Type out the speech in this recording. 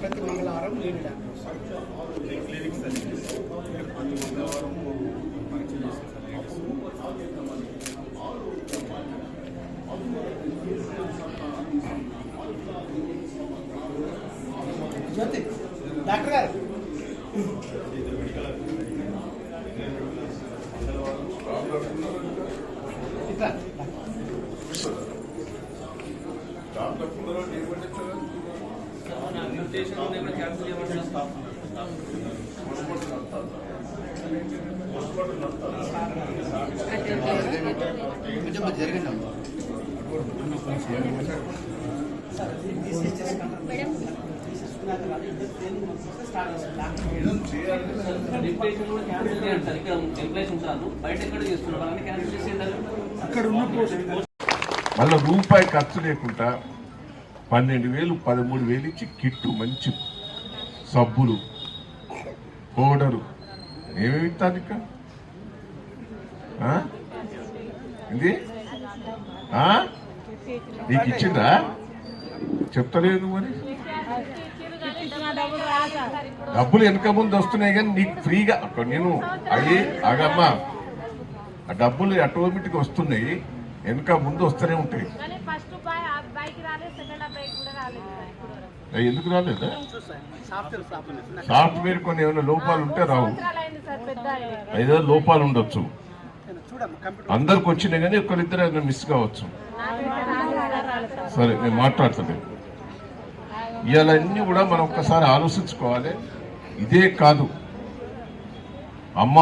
ప్రతి మంగళవారం lady doctor జ్యోతి doctor గారు. ఇట్లా డాక్టర్. క్యాన్సిల్ అక్కడ మళ్ళీ రూపాయి ఖర్చు లేకుండా పన్నెండు వేలు పదమూడు వేలు ఇచ్చి కిట్టు మంచి సబ్బులు పౌడరు. ఏమేమి ఇస్తాను ఇక్కడ? ఇది నీకు ఇచ్చిందా చెప్తలేదు మరి. డబ్బులు వెనక ముందు వస్తున్నాయి కానీ నీకు ఫ్రీగా అక్కడ నేను అయ్యి ఆగమ్మా. ఆ డబ్బులు ఆటోమేటిక్ వస్తున్నాయి. వెనక ముందు వస్తూనే ఉంటాయి. ఎందుకు రాలేదా? సాఫ్ట్వేర్ కొన్ని ఏమైనా లోపాలు ఉంటే రావు. ఏదో లోపాలు ఉండొచ్చు. అందరికి వచ్చినాయి కానీ ఒకరిద్దరు ఏదైనా మిస్ కావచ్చు. సరే. నేను మాట్లాడుతుంది ఇవన్నీ కూడా మనం ఒక్కసారి ఆలోచించుకోవాలి. ఇదే కాదు. అమ్మ